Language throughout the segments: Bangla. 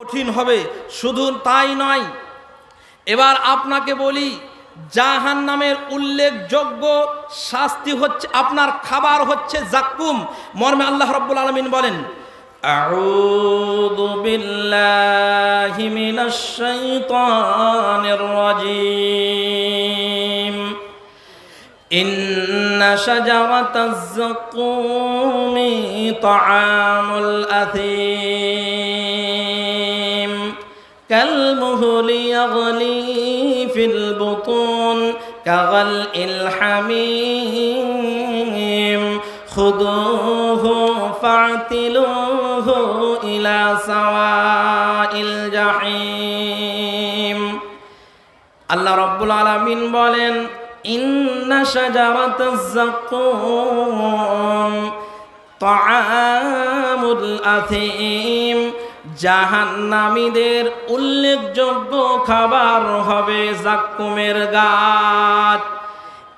কঠিন হবে শুধু তাই নয় এবার আপনাকে বলি জাহান নামের উল্লেখযোগ্য শাস্তি হচ্ছে আপনার খাবার হচ্ছে জাক্কুম মর্মে আল্লাহ রব্বুল আলমিন বলেন أعوذ بالله من الشيطان الرجيم إن شجرة الزقوم طعام الأثيم كالمهل يغلي في البطون كغلء الحميم خذوه فاعتلوه إلى سواء الجحيم আল্লাহ রব্বুল আলমিন বলেন ইন্না শাজারাত জাকুম তাআমুল আথিম জাহান্নামীদের উল্লেখযোগ্য খাবার হবে জাক্কুমের গাছ।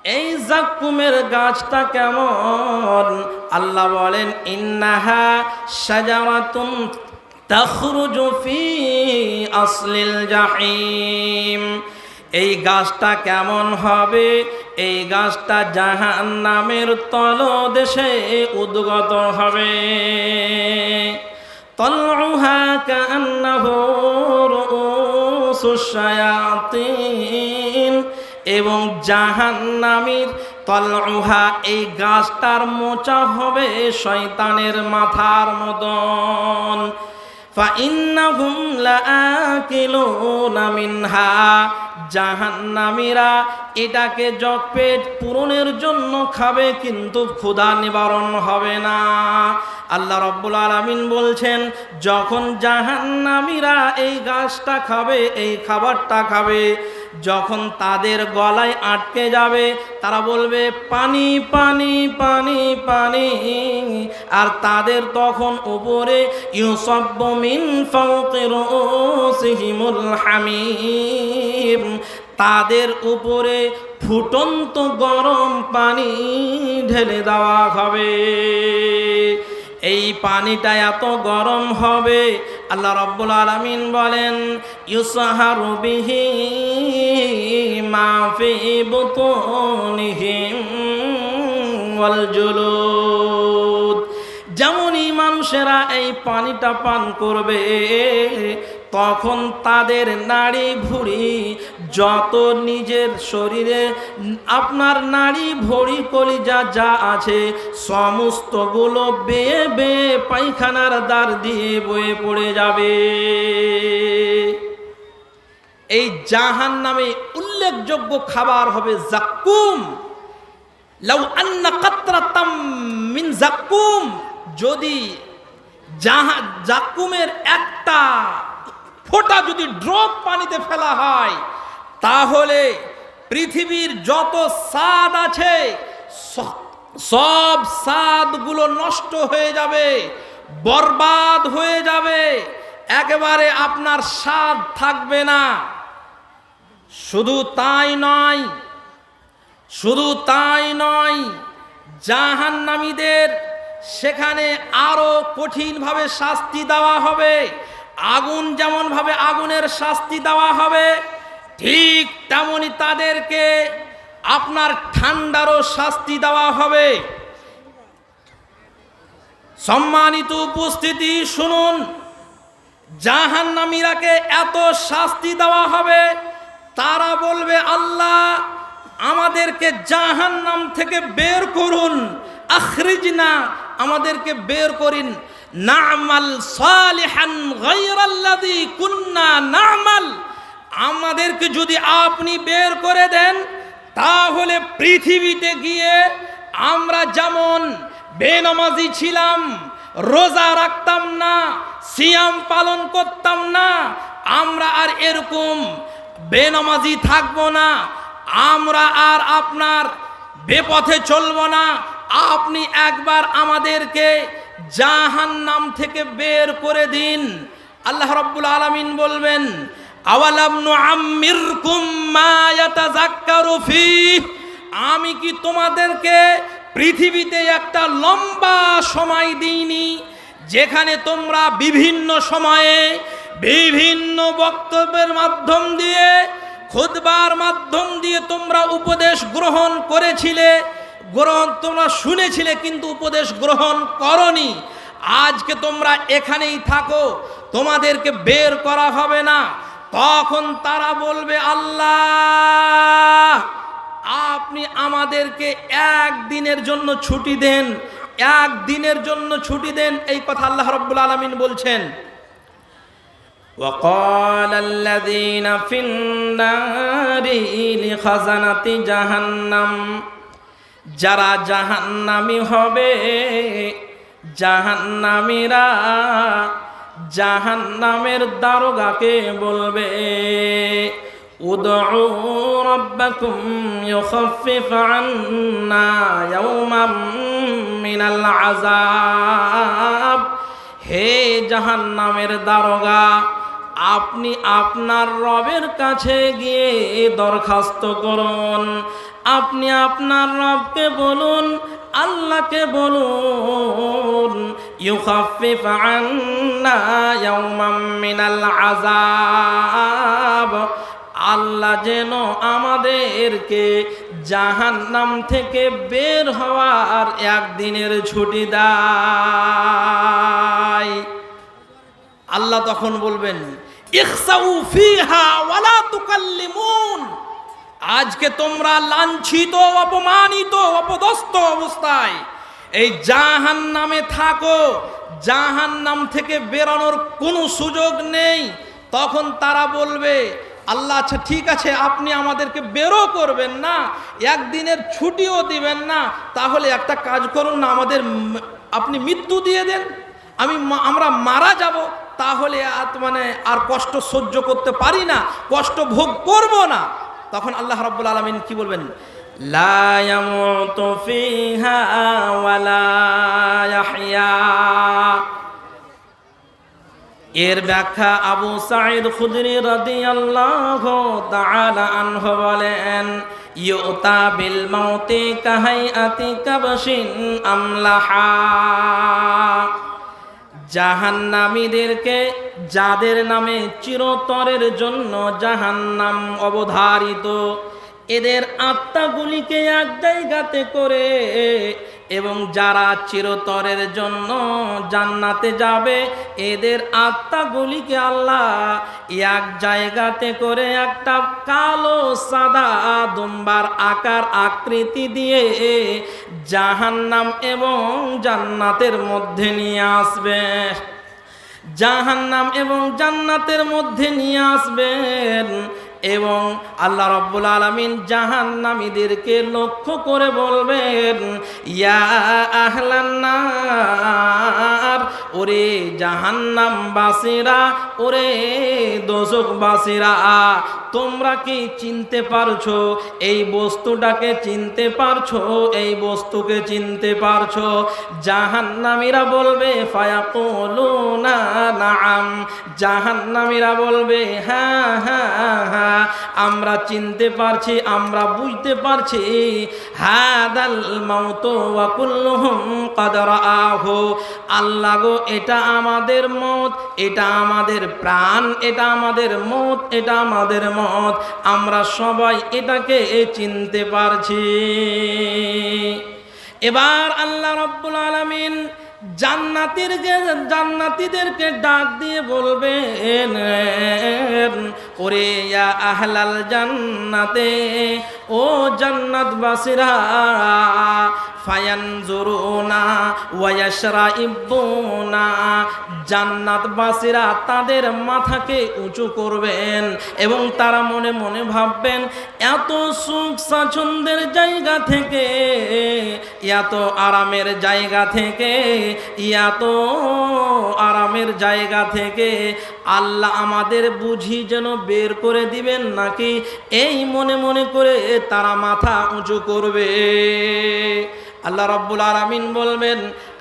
এই জাক্কুমের গাছটা কেমন? আল্লাহ বলেন, ইন্নাহা শাজারাতুন তাখরুজু আসলিল জাহিম। এই গাছটা কেমন হবে? এই গাছটা জাহান নামের তলদেশে উদ্গত হবে। তলউহা كأنه رؤوس الشياطين. এবং জাহান্নামীর তলউহা এই গাছটার মোচা হবে শয়তানের মাথার মতন فإنهم لآكلون منها জাহান্নামীরা এটাকে জগ পেট পূরণের জন্য খাবে কিন্তু ক্ষুধা নিবারণ হবে না আল্লাহ রব্বুল আলমিন বলছেন যখন জাহান্নামীরা এই গাছটা খাবে এই খাবারটা খাবে যখন তাদের গলায় আটকে যাবে, তারা বলবে, পানি পানি পানি পানি। আর তাদের তখন উপরে হামিম তাদের উপরে ফুটন্ত গরম পানি ঢেলে দেওয়া হবে। এই পানিটা এত গরম হবে। আল্লাহ রব্বুল আলমিন বলেন, ইউসাহারু বিহি যেমনই মানুষেরা এই পানিটা পান করবে তখন তাদের নাড়ি ভুড়ি যত নিজের শরীরে, আপনার নাড়ি ভড়ি কলিজা যা আছে, সমস্তগুলো বেয়ে বেয়ে পায়খানার দ্বার দিয়ে বয়ে পড়ে যাবে। এই জাহান নামে উল্লেখযোগ্য খাবার হবে জাক্কুম। লাউ আন্না কাতরাতাম মিন জাক্কুম। যদি জাহা জাক্কুমের একটা ফোঁটা যদি ড্রপ পানিতে ফেলা হয়, তাহলে পৃথিবীর যত স্বাদ আছে সব স্বাদগুলো নষ্ট হয়ে যাবে, বরবাদ হয়ে যাবে, একেবারে আপনার স্বাদ থাকবে না। শুধু তাই নয়, শুধু তাই নয়, জাহান্নামীদের সেখানে আরও কঠিনভাবে শাস্তি দেওয়া হবে। আগুন যেমনভাবে আগুনের শাস্তি দেওয়া হবে, ঠিক তেমনি তাদেরকে আপনার ঠান্ডারও শাস্তি দেওয়া হবে। সম্মানিত উপস্থিতি, শুনুন, জাহান্নামীরাকে এত শাস্তি দেওয়া হবে, তারা বলবে, আল্লাহ, আমাদেরকে জাহান্নাম থেকে বের করুন আখরিজ না আমাদেরকে বের করিন। নামাল সালিহান গায়রাল্লাযী কুন্না নামাল। আমাদেরকে যদি আপনি বের করে দেন, তাহলে পৃথিবীতে গিয়ে আমরা যেমন বেনামাজি ছিলাম, রোজা রাখতাম না, সিয়াম পালন করতাম না, আমরা আর এরকম বেনামাজি থাকব না, আমরা আর আপনার বেপথে চলব না। আপনি একবার আমাদেরকে জাহান নাম থেকে বের করে দিন। আল্লাহ রব্বুল আলামিন বলবেন আমি কি তোমাদেরকে পৃথিবীতে একটা লম্বা সময় দিইনি, যেখানে তোমরা বিভিন্ন সময়ে বিভিন্ন বক্তব্যের মাধ্যম দিয়ে খুদবার মাধ্যম দিয়ে তোমরা উপদেশ গ্রহণ করেছিলে? গ্রহণ তোমরা শুনেছিলে কিন্তু উপদেশ গ্রহণ করনি আজকে তোমরা এখানেই থাকো তোমাদেরকে বের করা হবে না তখন তারা বলবে আল্লাহ আপনি আমাদেরকে একদিনের জন্য ছুটি দেন একদিনের জন্য ছুটি দেন এই কথা আল্লাহ রব্বুল আলমিন বলছেন وقال الذين في النار لخزنة جهنم যারা জাহান্নামি হবে, জাহান্নামীরা জাহান্নামের দারোগাকে বলবে ইয়াওমান মিনাল আযাব। হে জাহান্নামের দারোগা, আপনি আপনার রবের কাছে গিয়ে দরখাস্ত করুন। আপনি আপনার রবকে বলুন, আল্লাহকে বলুন আযাব। আল্লাহ যেন আমাদেরকে জাহান্নাম থেকে বের হওয়ার একদিনের ছুটি দেয়। আল্লাহ তখন বলবেন, ইখসাউ ফিহা ওয়ালা তুকাল্লিমুন। আজকে তোমরা লাঞ্ছিত, অপমানিত, অপদস্থ অবস্থায় এই জাহান নামে থাকো। জাহান নাম থেকে বেরোনোর কোনো সুযোগ নেই। তখন তারা বলবে, আল্লাহ আচ্ছা ঠিক আছে, আপনি আমাদেরকে বেরো করবেন না, একদিনের ছুটিও দিবেন না। তাহলে একটা কাজ করুন না, আমাদের আপনি মৃত্যু দিয়ে দেন। আমি আমরা মারা যাব। তাহলে মানে আর কষ্ট সহ্য করতে পারি না, কষ্ট ভোগ করব না। তখন আল্লাহ রব্বুল আলমিন কি বলবেন? এর ব্যাখ্যা আবু সাইদ খুদরি রদি আল্লাহ আনহ বলেন, ইউতা বিল মাউতি কাহাই আতি আমলাহা। জাহান্নামীদেরকে যাদের নামে চিরতরের জন্য জাহান্নাম অবধারিত এদের আত্মাগুলিকে এক জায়গাতে করে এবং যারা চিরতরের জন্য জান্নাতে যাবে, এদের আত্মাগুলিকে আল্লাহ এক জায়গাতে করে একটা কালো, সাদা, দুম্বার আকার আকৃতি দিয়ে জাহান্নাম এবং জান্নাতের মধ্যে নিয়ে আসবে। জাহান্নাম এবং জান্নাতের মধ্যে নিয়ে আসবেন এবং আল্লাহ রব্বুল আলমিন জাহান্নামীদেরকে লক্ষ্য করে বলবেন ইয়া আহলান্নার ওরে জাহান্নাম বাসীরা, ওরে দোজক বাসীরা তোমরা কি চিনতে পারছ? এই বস্তুটাকে চিনতে পারছ? এই বস্তুকে চিনতে পারছ? জাহান্নামীরা বলবে, ফায়াকুলুনা নাম জাহান্নামীরা বলবে হ্যাঁ হ্যাঁ হ্যাঁ আমরা চিনতে পারছি, আমরা বুঝতে পারছি। হাদাল মাউত ওয়া কুল্লুহুম আল্লাহ গো এটা আমাদের মত, এটা আমাদের প্রাণ, এটা আমাদের মত, এটা আমাদের মত। আমরা সবাই এটাকে চিনতে পারছি। এবার আল্লাহ রব্বুল আলমিন জান্নাতিরকে জান্নাতিদেরকে ডাক দিয়ে বলবেন ওরে আহলাল জান্নাতে, ও জান্নাত জান্নাতবাসীরা, ফায়ানজুরুনা ওয়ায়াশরাইবুনা জান্নাতবাসীরা তাদের মাথাকে উঁচু করবেন এবং তারা মনে মনে ভাববেন, এত সুখ স্বাচ্ছন্দ্যের জায়গা থেকে, এত আরামের জায়গা থেকে, এত আরামের জায়গা থেকে আল্লাহ আমাদের বুঝি যেন বের করে দিবেন নাকি এই মনে মনে করে তারা মাথা উঁচু করবে? আল্লাহ রব্বুল আলমিন বলবেন,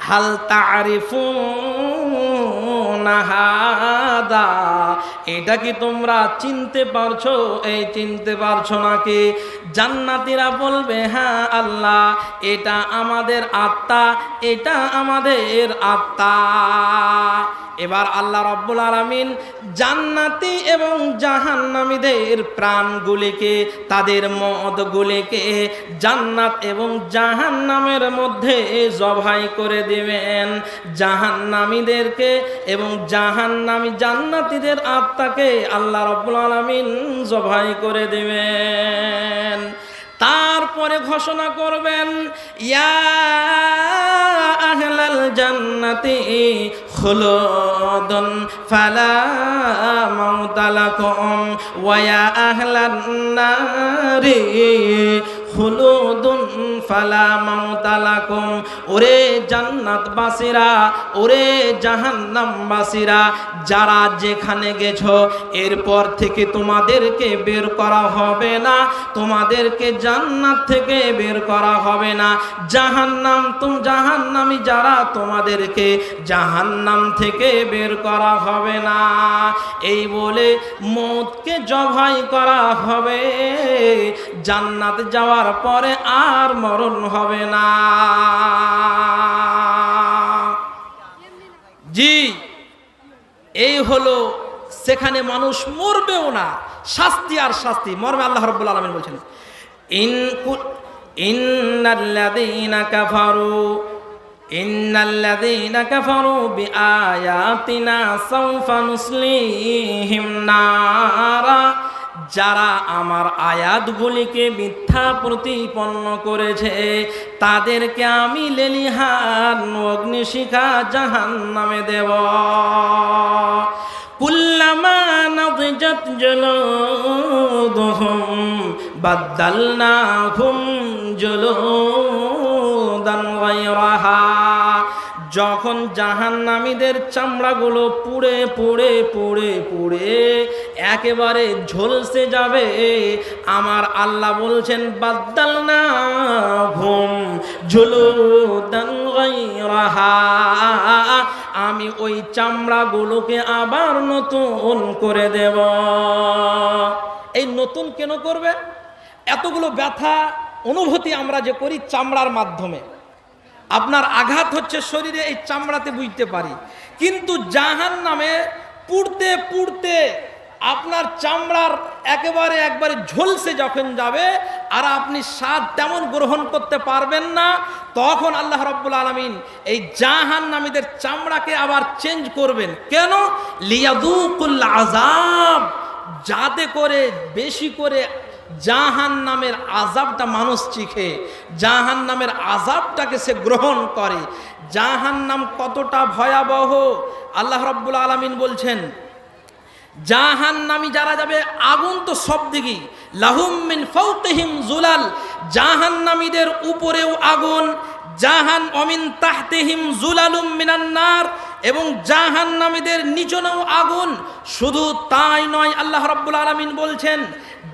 হাল তারিফুন হাদা? এটা কি তোমরা চিনতে পারছ? এই চিনতে পারছ নাকি? জান্নাতিরা বলবে হ্যাঁ আল্লাহ, এটা আমাদের আত্মা, এটা আমাদের আত্মা। এবার আল্লাহ রব্বুল আলমিন জান্নাতি এবং জাহান্নামীদের প্রাণগুলিকে, তাদের মদগুলিকে জান্নাত এবং জাহান্নামের মধ্যে জবাই করে দিবেন। জাহান্নামীদেরকে এবং জাহান্নামী জান্নাতীদের আত্মাকে আল্লাহ রব্বুল আলমিন জবাই করে দিবেন। তারপরে ঘোষণা করবেন ইয়া আহলাল জান্নাতি খুলুদুন ফালা মাউতা ওয়া ইয়া আহলান নারি খুলুদুন ফালা মাউতা লাকুম ওরে জান্নাতবাসীরা, ওরে জাহান্নামবাসীরা, যারা যেখানে গেছো, এরপর থেকে তোমাদেরকে বের করা হবে না, তোমাদেরকে জান্নাত থেকে বের করা হবে না। জাহান্নাম তুম জাহান্নামি, যারা তোমাদেরকে জাহান্নাম থেকে বের করা হবে না। এই বলে মৌতকে জবাই করা হবে। জান্নাত যাওয়ার পরে আর মরণ হবে না। জি, এই হলো সেখানে মানুষ মরবেও না, শাস্তি আর শাস্তি। মরবে আল্লাহ রব্বুল আলমিন বলছেন ইন্নাল্লাযীনা কাফারু ইন্নাল্লাযীনা কাফারু বিআয়াতিনা সাওফা নুসলিহিম নারা যারা আমার আয়াতগুলিকে মিথ্যা প্রতিপন্ন করেছে, তাদেরকে আমি লেলিহান অগ্নিশিখা জাহান নামে দেব। কুল্লামা নদজত জলুদুহুম, বাদ্দালনাহুম জলুদান যখন জাহান্নামীদের চামড়াগুলো পুড়ে পুড়ে পুড়ে পুড়ে একেবারে ঝলসে যাবে, আমার আল্লাহ বলছেন বাদ্দাল না ঘুম ঝুলুদান আমি ওই চামড়াগুলোকে আবার নতুন করে দেব। এই নতুন কেন করবে? এতগুলো ব্যথা, অনুভূতি আমরা যে করি চামড়ার মাধ্যমে। আপনার আঘাত হচ্ছে শরীরে, এই চামড়াতে বুঝতে পারি। কিন্তু জাহান নামে পুড়তে পুড়তে আপনার চামড়ার একেবারে একবারে ঝলসে যখন যাবে আর আপনি স্বাদ তেমন গ্রহণ করতে পারবেন না, তখন আল্লাহ রব্বুল আলমিন এই জাহান নামীদের চামড়াকে আবার চেঞ্জ করবেন। কেন? লিয়াদুকুল আজাব যাতে করে, বেশি করে জাহান নামের আজাবটা মানুষ শিখে জাহান নামের আজাবটাকে সে গ্রহণ করে। জাহান নাম কতটা ভয়াবহ। আল্লাহ রব্বুল আলমিন বলছেন জাহান নামি যারা যাবে আগুন তো সব দিকেই লাহুম মিন ফৌকহিম জুলাল জাহান নামীদের উপরেও আগুন, জাহান অমিন তাহতেহিম জুলালুম মিনান্নার এবং জাহান নামীদের নিচনেও আগুন। শুধু তাই নয়, আল্লাহ রব্বুল আলমিন বলছেন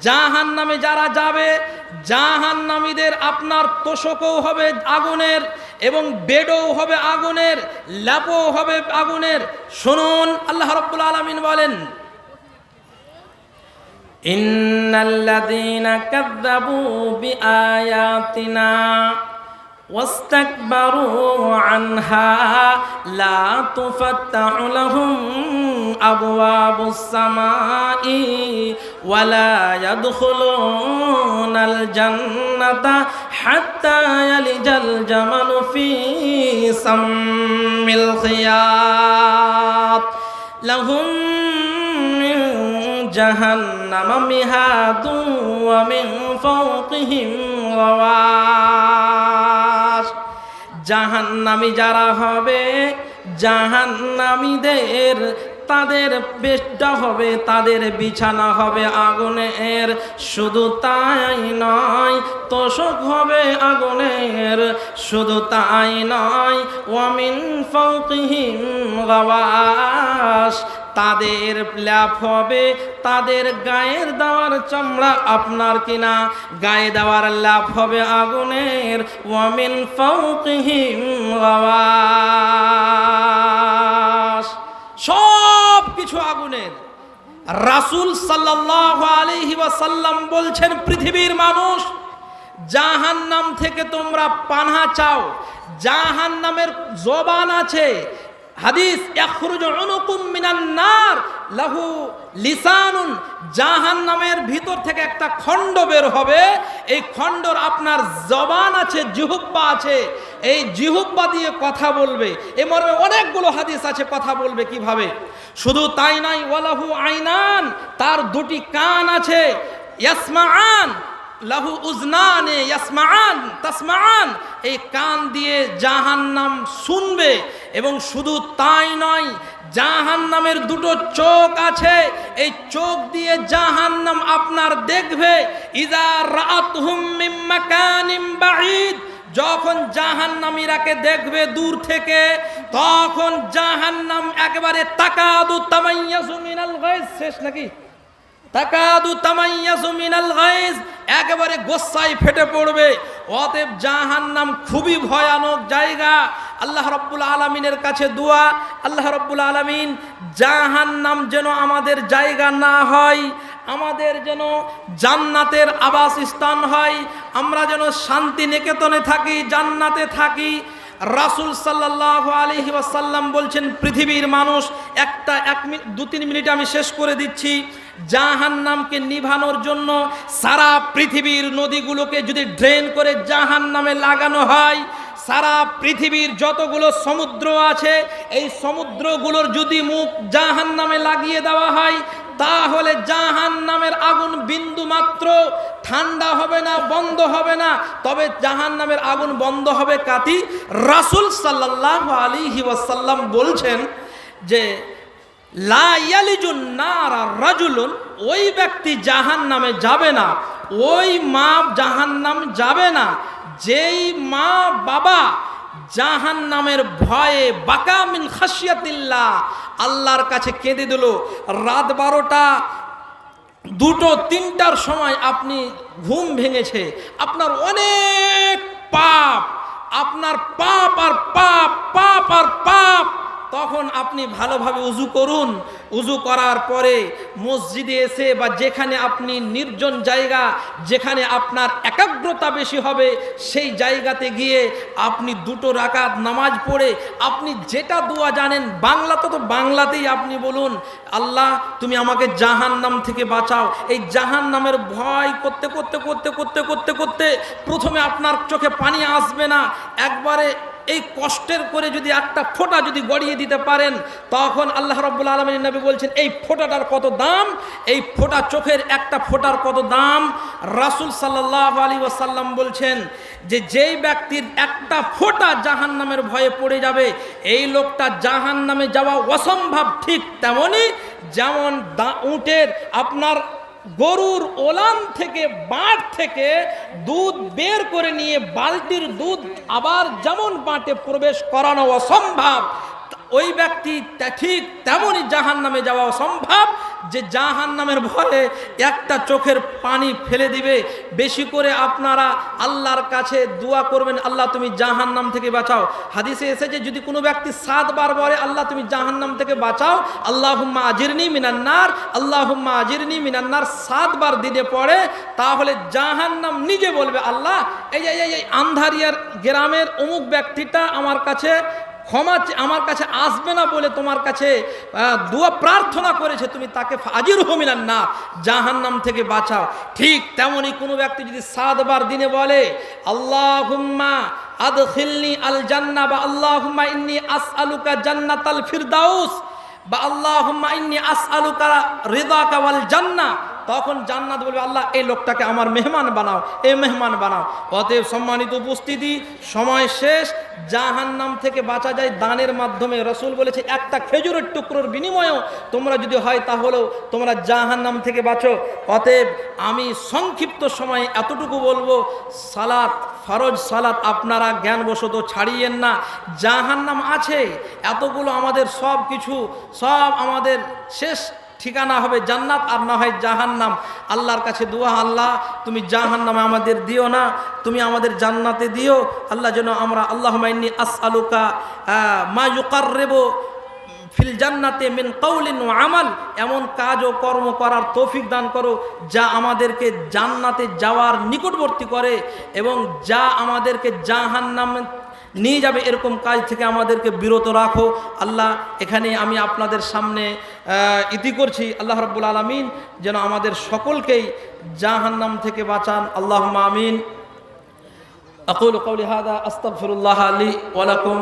জাহান নামে যারা যাবে জাহান নামীদের আপনার তোষকও হবে আগুনের এবং বেডও হবে আগুনের ল্যাপও হবে আগুনের। শুনুন, আল্লাহ রব্বুল আলমিন বলেন ইন্নাল্লাদিনা কাদ্দাবু বিআয়াতিনা। واستكبروا عنها لا تفتح لهم أبواب السماء ولا يدخلون الجنة حتى يلج الجمل في سم الخياط لهم من جهنم مهاد ومن فوقهم غواش জাহান্নামি যারা হবে জাহান্নামীদের তাদের বেশটা হবে, তাদের বিছানা হবে আগুনের শুধু তাই নয়, তোষক হবে আগুনের। শুধু তাই নয়, ওয়ামিন ফৌকিহিম গাওয়াস তাদের ল্যাপ হবে, তাদের গায়ের দেওয়ার চামড়া আপনার কিনা? গায়ে দেওয়ার ল্যাপ হবে আগুনের। ওয়ামিন ফৌকিহিম গাওয়াস সব কিছু আগুনের। রাসুল সাল্লাহ আলহি বলছেন, পৃথিবীর মানুষ জাহান নাম থেকে তোমরা পানা চাও। জাহান নামের জবান আছে হাদিস, ইয়াখরুজু উনুকুম মিনান নার লাহু লিসানুন জাহান্নামের ভিতর থেকে একটা খণ্ড বের হবে। এই খণ্ডর আপনার জবান আছে জিহুব্বা আছে। এই জিহুব্বা দিয়ে কথা বলবে। এ মর্মে অনেকগুলো হাদিস আছে, কথা বলবে কীভাবে? শুধু তাই নাই ওয়ালাহু আইনান তার দুটি কান আছে। ইয়াসমাআন লাহু উজনানে ইয়াসমাআন, তাসমাআন। এই কান দিয়ে জাহান্নাম শুনবে এবং শুধু তাই নয়, জাহান্নামের দুটো চোখ আছে। এই চোখ দিয়ে জাহান্নাম আপনার দেখবে। ইজা রাআতহুম মিন মাকানিম বাঈদ। যখন জাহান্নামীরাকে দেখবে দূর থেকে, তখন জাহান্নাম একেবারে তাকাদু তামাইয়াজু মিনাল গায়জ শেষ নাকি? তাকাদু তামাইয়াজু মিনাল গায়জ একেবারে গোসাই ফেটে পড়বে। অতএব জাহান্নাম খুবই ভয়ানক জায়গা। আল্লাহ রব্বুল আলমিনের কাছে দোয়া। আল্লাহ রব্বুল আলমিন, জাহান্নাম যেন আমাদের জায়গা না হয়, আমাদের যেন জান্নাতের আবাস স্থান হয়, আমরা যেন শান্তি নিকেতনে থাকি, জান্নাতে থাকি রাসুল সাল্লাহ আলহি ওয়াসাল্লাম বলছেন, পৃথিবীর মানুষ একটা এক মিনিট দু তিন মিনিট আমি শেষ করে দিচ্ছি। জাহান নামকে নিভানোর জন্য সারা পৃথিবীর নদীগুলোকে যদি ড্রেন করে জাহান নামে লাগানো হয়, সারা পৃথিবীর যতগুলো সমুদ্র আছে, এই সমুদ্রগুলোর যদি মুখ জাহান নামে লাগিয়ে দেওয়া হয় তাহলে জাহান নামের আগুন বিন্দু মাত্র। ঠান্ডা হবে না, বন্ধ হবে না। তবে জাহান নামের আগুন বন্ধ হবে কাতি? রাসুল সাল্লাহ আলী ওয়াসাল্লাম বলছেন যে, লা ইয়ালিজুন নার রাজুলুন ওই ব্যক্তি জাহান নামে যাবে না। ওই মা জাহান নাম যাবে না। যেই মা বাবা জাহান নামের ভয়ে বাকামিন খাসিয়াতিল্লা আল্লাহর কাছে কেঁদে দিল, রাত বারোটা, দুটো, তিনটার সময় আপনি ঘুম ভেঙেছে। আপনার অনেক পাপ, আপনার পাপ আর পাপ পাপ আর পাপ। তখন আপনি ভালোভাবে উজু করুন। উজু করার পরে মসজিদে এসে বা যেখানে আপনি নির্জন জায়গা, যেখানে আপনার একাগ্রতা বেশি হবে, সেই জায়গাতে গিয়ে আপনি দুটো রাকাত নামাজ পড়ে, আপনি যেটা দোয়া জানেন, বাংলা তো তো বাংলাতেই আপনি বলুন, আল্লাহ, তুমি আমাকে জাহান নাম থেকে বাঁচাও। এই জাহান নামের ভয় করতে করতে করতে করতে করতে করতে প্রথমে আপনার চোখে পানি আসবে না। একবারে এই কষ্টের করে যদি একটা ফোঁটা যদি গড়িয়ে দিতে পারেন, তখন আল্লাহ রব্বুল আলমিন নবী বলছেন, এই ফোঁটাটার কত দাম? এই ফোঁটা চোখের একটা ফোঁটার কত দাম? রাসুল সাল্লাহ আলী ওয়াসাল্লাম বলছেন যে, যেই ব্যক্তির একটা ফোঁটা জাহান নামের ভয়ে পড়ে যাবে, এই লোকটা জাহান নামে যাওয়া অসম্ভব ঠিক তেমনই যেমন দা, উটের আপনার গরুর ওলান থেকে বাঁট থেকে দুধ বের করে নিয়ে বালতির দুধ আবার যেমন বাঁটে প্রবেশ করানো অসম্ভব। ওই ব্যক্তি ঠিক তেমনই জাহান নামে যাওয়া অসম্ভব যে জাহান নামের ভয়ে একটা চোখের পানি ফেলে দিবে। বেশি করে আপনারা আল্লাহর কাছে দোয়া করবেন, আল্লাহ তুমি জাহান নাম থেকে বাঁচাও। হাদিসে এসেছে, যদি কোনো ব্যক্তি সাতবার বলে, আল্লাহ তুমি জাহান নাম থেকে বাঁচাও আল্লাহ হুম্মা আজিরনি মিনান্নার আল্লাহ হুম্মা আজিরনি মিনান্নার সাতবার দিনে পড়ে তাহলে জাহান নাম নিজে বলবে, আল্লাহ, এই- এই আন্ধারিয়ার গ্রামের অমুক ব্যক্তিটা আমার কাছে ক্ষমা আমার কাছে আসবে না বলে তোমার কাছে দোয়া প্রার্থনা করেছে তুমি তাকে হাজির হমিনান না জাহান নাম থেকে বাঁচাও। ঠিক তেমনই কোনো ব্যক্তি যদি সাতবার দিনে বলে আল্লাহ হুম্মা আদখিলনি আল জান্না বা আল্লাহ হুম্মা ইন্নি আস আলুকা জান্নাতাল ফিরদাউস বা আল্লাহ হুম্মা ইন্নি আস আলুকা রিদাকা ওয়াল জান্না তখন জান্নাত বলবে, আল্লাহ, এই লোকটাকে আমার মেহমান বানাও, এই মেহমান বানাও। অতএব সম্মানিত উপস্থিতি, সময় শেষ। জাহান্নাম থেকে বাঁচা যায় দানের মাধ্যমে। রসুল বলেছে, একটা খেজুরের টুকরোর বিনিময়েও তোমরা যদি হয় তাহলেও তোমরা জাহান্নাম থেকে বাঁচো। অতএব আমি সংক্ষিপ্ত সময়ে এতটুকু বলব, সালাত, ফরজ সালাত আপনারা জ্ঞানবশত ছাড়িয়েন না। জাহান্নাম আছে, এতগুলো আমাদের সব কিছু সব আমাদের শেষ ঠিকানা হবে জান্নাত আর না হয় জাহান্নাম। আল্লাহর কাছে দোয়া, আল্লাহ, তুমি জাহান্নামে আমাদের দিও না, তুমি আমাদের জান্নাতে দিও। আল্লাহ যেন আমরা আল্লাহ মাইনি আস আলুকা মা ইউকাররেব ফিল জান্নাতে মিন কৌলিন ও আমাল। এমন কাজ ও কর্ম করার তৌফিক দান করো, যা আমাদেরকে জান্নাতে যাওয়ার নিকটবর্তী করে এবং যা আমাদেরকে জাহান্নাম নিয়ে যাবে এরকম কাজ থেকে আমাদেরকে বিরত রাখো আল্লাহ এখানে আমি আপনাদের সামনে আহ, ইতি করছি আল্লাহ রব্বুল আলমিন যেন আমাদের সকলকেই জাহান্নাম থেকে বাঁচান আল্লাহ আমিন أقول قولي هذا أستغفر الله لي ولكم